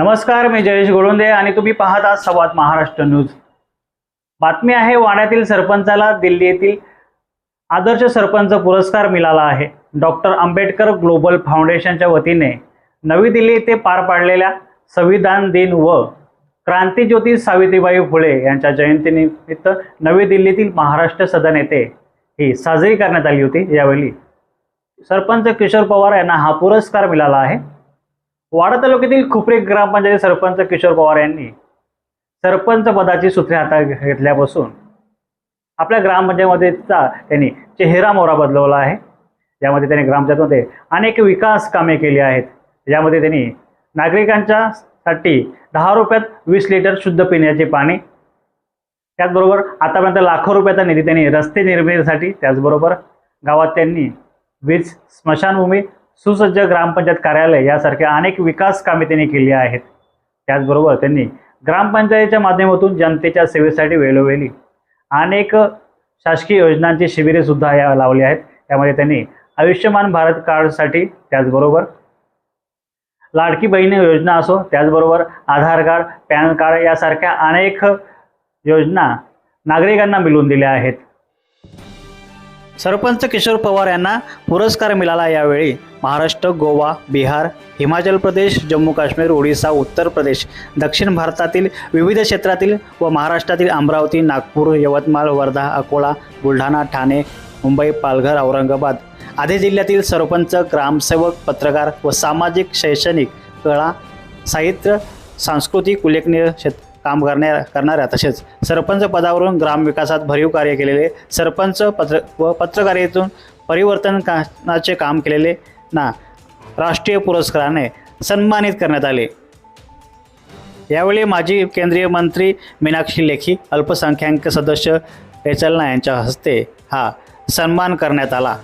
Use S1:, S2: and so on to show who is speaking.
S1: नमस्कार मी जयेश गोळुंदे आणि तुम्ही पाहत आहात संवाद महाराष्ट्र न्यूज. बातमी आहे वाड्यातील सरपंचाला दिल्ली येथील आदर्श सरपंच पुरस्कार मिळाला आहे. डॉक्टर आंबेडकर ग्लोबल फाउंडेशनच्या वतीने नवी दिल्ली येथे पार पाडलेल्या संविधान दिन व क्रांतीज्योती सावित्रीबाई फुले यांच्या जयंतीनिमित्त नवी दिल्लीतील महाराष्ट्र सदन येथे ही साजरी करण्यात आली होती. यावेळी सरपंच किशोर पवार यांना हा पुरस्कार मिळाला आहे. वाडा तालुक्यातील खुपरे ग्रामपंचायत सरपंच किशोर पवार यांनी सरपंच पदाची सूत्रे हातात घेतल्यापासून आपल्या ग्रामपंचायतीचा त्यांनी चेहरा मोहरा बदलवला आहे. ज्यामध्ये त्यांनी ग्रामपंचायतमध्ये अनेक विकास कामे केली आहेत. ज्यामध्ये त्यांनी नागरिकांच्या साठी दहा रुपयात वीस लिटर शुद्ध पिण्याचे पाणी त्याचबरोबर आतापर्यंत लाखो रुपयाचा निधी त्यांनी रस्ते निर्मितीसाठी त्याचबरोबर गावात त्यांनी वीज स्मशानभूमी सुसज्ज ग्रामपंचायत कार्यालय यासारख्या अनेक विकास कामे त्यांनी केली आहेत. त्याचबरोबर त्यांनी ग्रामपंचायतीच्या माध्यमातून जनतेच्या सेवेसाठी वेळोवेळी अनेक शासकीय योजनांची शिबिरे सुद्धा या लावली आहेत. त्यामध्ये त्यांनी आयुष्यमान भारत कार्डसाठी त्याचबरोबर लाडकी बहीण योजना असो त्याचबरोबर आधार कार्ड पॅन कार्ड यासारख्या अनेक योजना नागरिकांना मिळवून दिल्या आहेत. सरपंच किशोर पवार यांना पुरस्कार मिळाला यावेळी. महाराष्ट्र गोवा बिहार हिमाचल प्रदेश जम्मू काश्मीर ओडिसा उत्तर प्रदेश दक्षिण भारतातील विविध क्षेत्रातील व महाराष्ट्रातील अमरावती नागपूर यवतमाळ वर्धा अकोला बुलढाणा ठाणे मुंबई पालघर औरंगाबाद आदी जिल्ह्यातील सरपंच ग्रामसेवक पत्रकार व सामाजिक शैक्षणिक कला साहित्य सांस्कृतिक उल्लेखनीय क्षेत्र काम करण्या करणाऱ्या तसेच सरपंच पदावरून ग्रामविकासात भरीव कार्य केलेले सरपंच पत्र व पत्रकारितेतून परिवर्तनाचे काम केलेले ना राष्ट्रीय पुरस्काराने सन्मानित करण्यात आले. यावेळी माजी केंद्रीय मंत्री मीनाक्षी लेखी अल्पसंख्याक सदस्य रेचलना यांच्या हस्ते हा सन्मान करण्यात आला.